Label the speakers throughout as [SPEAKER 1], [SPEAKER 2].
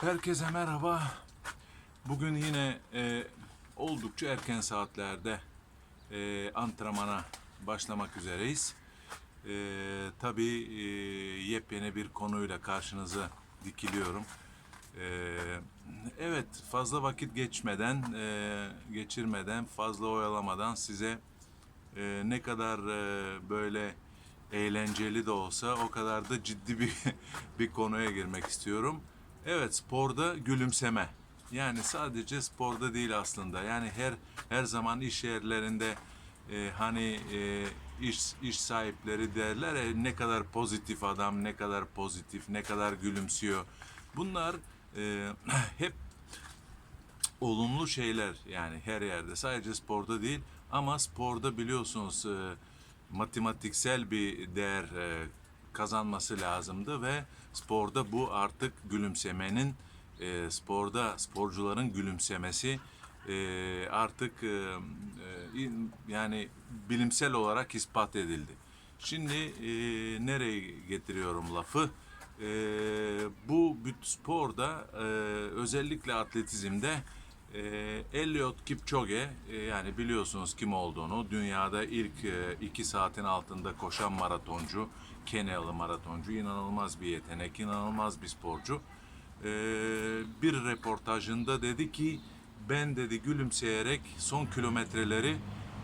[SPEAKER 1] Herkese merhaba. Bugün yine e, oldukça erken saatlerde e, antrenmana başlamak üzereyiz. E, tabii e, yepyeni bir konuyla karşınıza dikiliyorum. E, evet, fazla vakit geçmeden, e, geçirmeden, fazla oyalamadan size e, ne kadar e, böyle eğlenceli de olsa o kadar da ciddi bir bir konuya girmek istiyorum. Evet sporda gülümseme. Yani sadece sporda değil aslında. Yani her her zaman iş yerlerinde e, hani e, iş iş sahipleri derler ya, ne kadar pozitif adam, ne kadar pozitif, ne kadar gülümsüyor. Bunlar e, hep olumlu şeyler yani her yerde sadece sporda değil ama sporda biliyorsunuz e, matematiksel bir değer e, kazanması lazımdı ve sporda bu artık gülümsemenin e, sporda sporcuların gülümsemesi e, artık e, e, yani bilimsel olarak ispat edildi. Şimdi e, nereye getiriyorum lafı? E, bu sporda e, özellikle atletizmde e, Eliud Kipchoge e, yani biliyorsunuz kim olduğunu dünyada ilk e, iki saatin altında koşan maratoncu Kenyalı maratoncu inanılmaz bir yetenek inanılmaz bir sporcu E, bir reportajında dedi ki ben dedi gülümseyerek son kilometreleri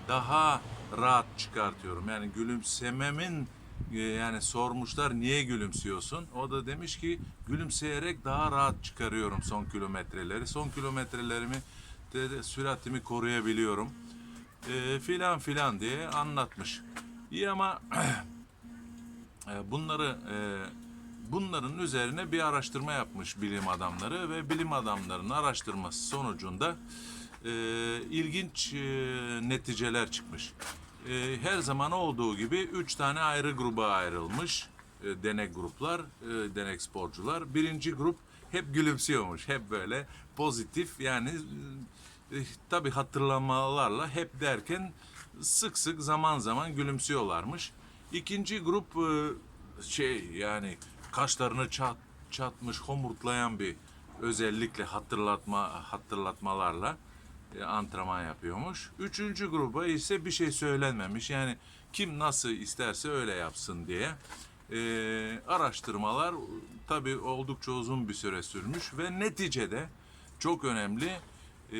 [SPEAKER 1] daha rahat çıkartıyorum yani gülümsememin e, yani sormuşlar niye gülümsüyorsun? O da demiş ki gülümseyerek daha rahat çıkarıyorum son kilometreleri. Son kilometrelerimi de, süratimi koruyabiliyorum. E, filan filan diye anlatmış. İyi ama bunları e, bunların üzerine bir araştırma yapmış bilim adamları ve bilim adamlarının araştırması sonucunda e, ilginç e, neticeler çıkmış. Her zaman olduğu gibi üç tane ayrı gruba ayrılmış denek gruplar, denek sporcular. Birinci grup hep gülümsüyormuş, hep böyle pozitif yani tabii hatırlamalarla hep derken sık sık zaman zaman gülümsüyorlarmış. İkinci grup e, şey yani kaşlarını çat, çatmış homurtlayan bir özellikle hatırlatma hatırlatmalarla e, antrenman yapıyormuş. Üçüncü gruba ise bir şey söylenmemiş. Yani kim nasıl isterse öyle yapsın diye. E, araştırmalar tabii oldukça uzun bir süre sürmüş ve neticede çok önemli e,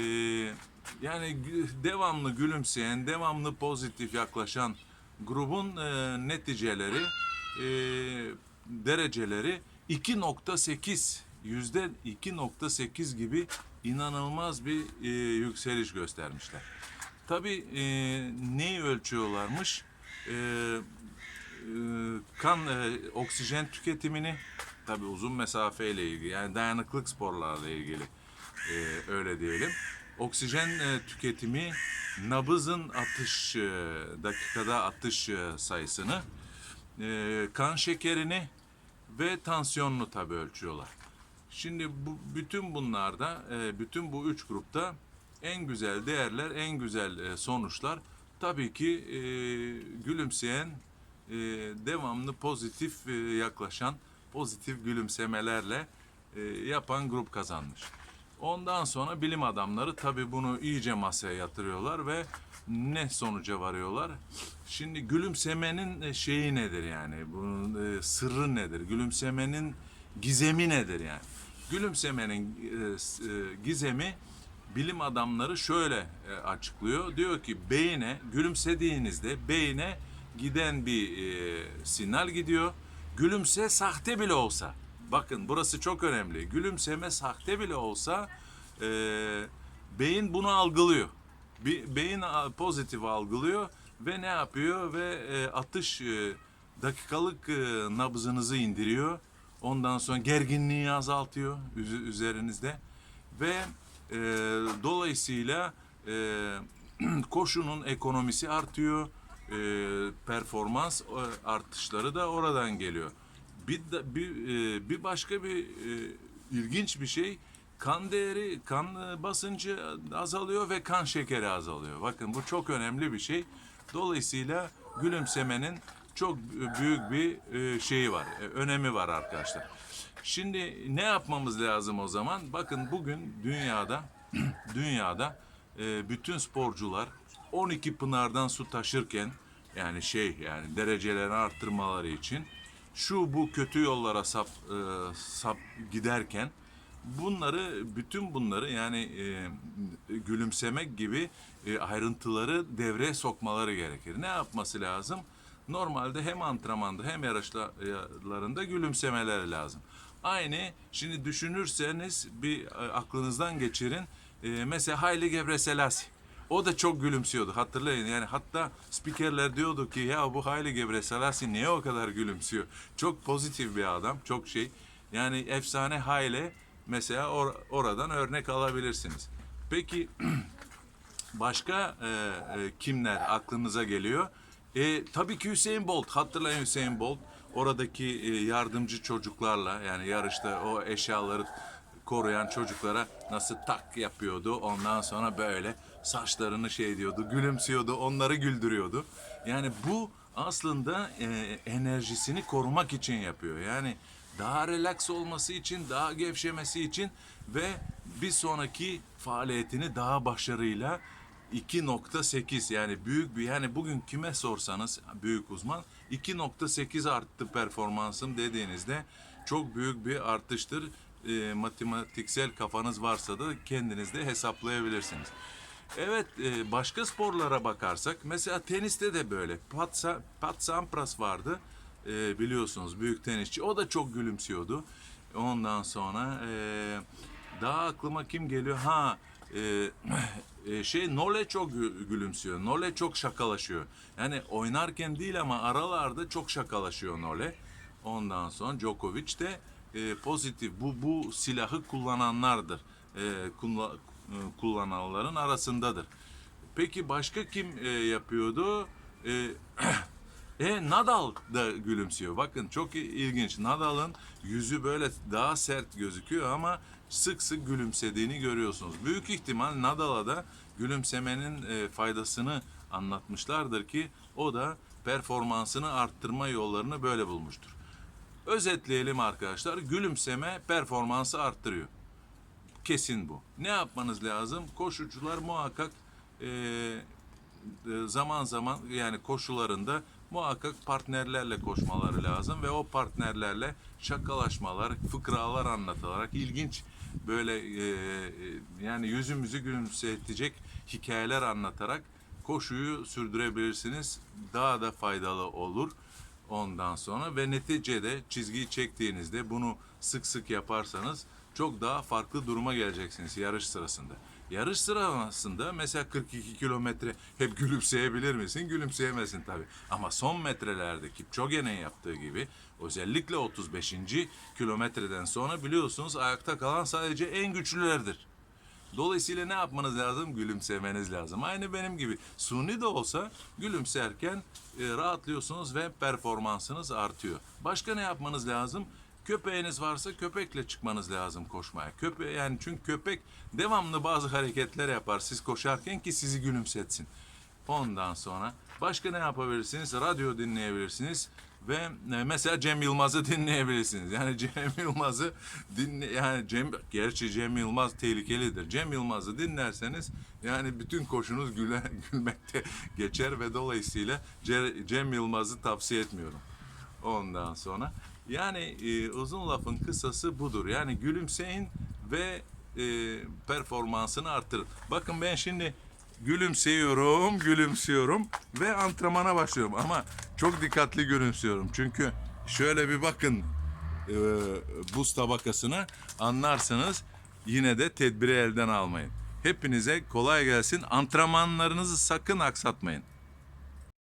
[SPEAKER 1] yani devamlı gülümseyen, devamlı pozitif yaklaşan grubun e, neticeleri, e, dereceleri 2.8 yüzde 2.8 gibi inanılmaz bir e, yükseliş göstermişler. Tabii e, neyi ölçüyorlarmış? E, e, kan e, oksijen tüketimini tabii uzun mesafeyle ilgili yani dayanıklık sporlarla ilgili e, öyle diyelim. Oksijen e, tüketimi nabızın atış e, dakikada atış e, sayısını e, kan şekerini ve tansiyonunu tabii ölçüyorlar. Şimdi bu bütün bunlarda, e, bütün bu üç grupta en güzel değerler, en güzel e, sonuçlar tabii ki e, gülümseyen, e, devamlı pozitif e, yaklaşan, pozitif gülümsemelerle e, yapan grup kazanmış. Ondan sonra bilim adamları tabii bunu iyice masaya yatırıyorlar ve ne sonuca varıyorlar? Şimdi gülümsemenin e, şeyi nedir yani? Bunun e, sırrı nedir? Gülümsemenin gizemi nedir yani? Gülümsemenin e, gizemi bilim adamları şöyle açıklıyor. Diyor ki beyine gülümsediğinizde beyine giden bir sinyal gidiyor. Gülümse sahte bile olsa. Bakın burası çok önemli. Gülümseme sahte bile olsa e, beyin bunu algılıyor. Bi- Beyin pozitif algılıyor ve ne yapıyor ve e, atış e, dakikalık e, nabzınızı indiriyor. Ondan sonra gerginliği azaltıyor üz- üzerinizde ve e, dolayısıyla e, koşunun ekonomisi artıyor. E, performans e, artışları da oradan geliyor. Bir, bir, e, bir başka bir e, ilginç bir şey kan değeri, kan e, basıncı azalıyor ve kan şekeri azalıyor. Bakın bu çok önemli bir şey. Dolayısıyla gülümsemenin çok büyük bir şeyi var, önemi var arkadaşlar. Şimdi ne yapmamız lazım o zaman? Bakın bugün dünyada dünyada bütün sporcular 12 pınardan su taşırken yani şey yani derecelerini arttırmaları için şu bu kötü yollara sap e, sap giderken bunları bütün bunları yani e, gülümsemek gibi e, ayrıntıları devreye sokmaları gerekir. Ne yapması lazım? Normalde hem antrenmanda hem yarışlarında gülümsemeleri lazım. Aynı şimdi düşünürseniz bir e, aklınızdan geçirin. E, mesela Haile Gebrselassie. O da çok gülümsüyordu hatırlayın yani hatta spikerler diyordu ki ya bu Haile Gebrselassie niye o kadar gülümsüyor? Çok pozitif bir adam çok şey yani efsane Haile mesela or- oradan örnek alabilirsiniz. Peki başka e, e, kimler aklınıza geliyor? E, tabii ki Hüseyin Bolt. Hatırlayın Hüseyin Bolt. Oradaki e, yardımcı çocuklarla yani yarışta o eşyaları koruyan çocuklara nasıl tak yapıyordu. Ondan sonra böyle saçlarını şey diyordu, gülümsüyordu, onları güldürüyordu. Yani bu aslında e, enerjisini korumak için yapıyor. Yani daha relax olması için, daha gevşemesi için ve bir sonraki faaliyetini daha başarıyla 2.8 yani büyük bir yani bugün kime sorsanız büyük uzman 2.8 arttı performansım dediğinizde çok büyük bir artıştır. E, matematiksel kafanız varsa da kendiniz de hesaplayabilirsiniz. Evet e, başka sporlara bakarsak mesela teniste de böyle Pat, Pat Sampras vardı e, biliyorsunuz büyük tenisçi o da çok gülümsüyordu. Ondan sonra e, daha aklıma kim geliyor? Ha şey Nole çok gü- gülümsüyor. Nole çok şakalaşıyor. Yani oynarken değil ama aralarda çok şakalaşıyor Nole. Ondan sonra Djokovic de pozitif bu bu silahı kullananlardır. Kulla- kullananların arasındadır. Peki başka kim e, yapıyordu? E, E Nadal da gülümsüyor. Bakın çok ilginç. Nadal'ın yüzü böyle daha sert gözüküyor ama sık sık gülümsediğini görüyorsunuz. Büyük ihtimal Nadal'a da gülümsemenin e, faydasını anlatmışlardır ki o da performansını arttırma yollarını böyle bulmuştur. Özetleyelim arkadaşlar. Gülümseme performansı arttırıyor. Kesin bu. Ne yapmanız lazım? Koşucular muhakkak e, e, zaman zaman yani koşularında muhakkak partnerlerle koşmaları lazım ve o partnerlerle şakalaşmalar, fıkralar anlatılarak ilginç böyle e, e, yani yüzümüzü gülümsetecek hikayeler anlatarak koşuyu sürdürebilirsiniz. Daha da faydalı olur ondan sonra ve neticede çizgiyi çektiğinizde bunu sık sık yaparsanız çok daha farklı duruma geleceksiniz yarış sırasında. Yarış sırasında mesela 42 kilometre hep gülümseyebilir misin? Gülümseyemezsin tabii. Ama son metrelerde Kipchoge'nin yaptığı gibi özellikle 35. kilometreden sonra biliyorsunuz ayakta kalan sadece en güçlülerdir. Dolayısıyla ne yapmanız lazım? Gülümsemeniz lazım. Aynı benim gibi. Suni de olsa gülümserken e, rahatlıyorsunuz ve performansınız artıyor. Başka ne yapmanız lazım? Köpeğiniz varsa köpekle çıkmanız lazım koşmaya. Köpe yani çünkü köpek devamlı bazı hareketler yapar siz koşarken ki sizi gülümsetsin. Ondan sonra başka ne yapabilirsiniz? Radyo dinleyebilirsiniz ve e, mesela Cem Yılmaz'ı dinleyebilirsiniz. Yani Cem Yılmaz'ı dinle yani Cem gerçi Cem Yılmaz tehlikelidir. Cem Yılmaz'ı dinlerseniz yani bütün koşunuz güle, gülmekte geçer ve dolayısıyla Ce- Cem Yılmaz'ı tavsiye etmiyorum. Ondan sonra yani e, uzun lafın kısası budur. Yani gülümseyin ve e, performansını arttırın. Bakın ben şimdi gülümseyiyorum, gülümsüyorum ve antrenmana başlıyorum. Ama çok dikkatli gülümsüyorum. Çünkü şöyle bir bakın e, buz tabakasına anlarsınız. Yine de tedbiri elden almayın. Hepinize kolay gelsin. Antrenmanlarınızı sakın aksatmayın.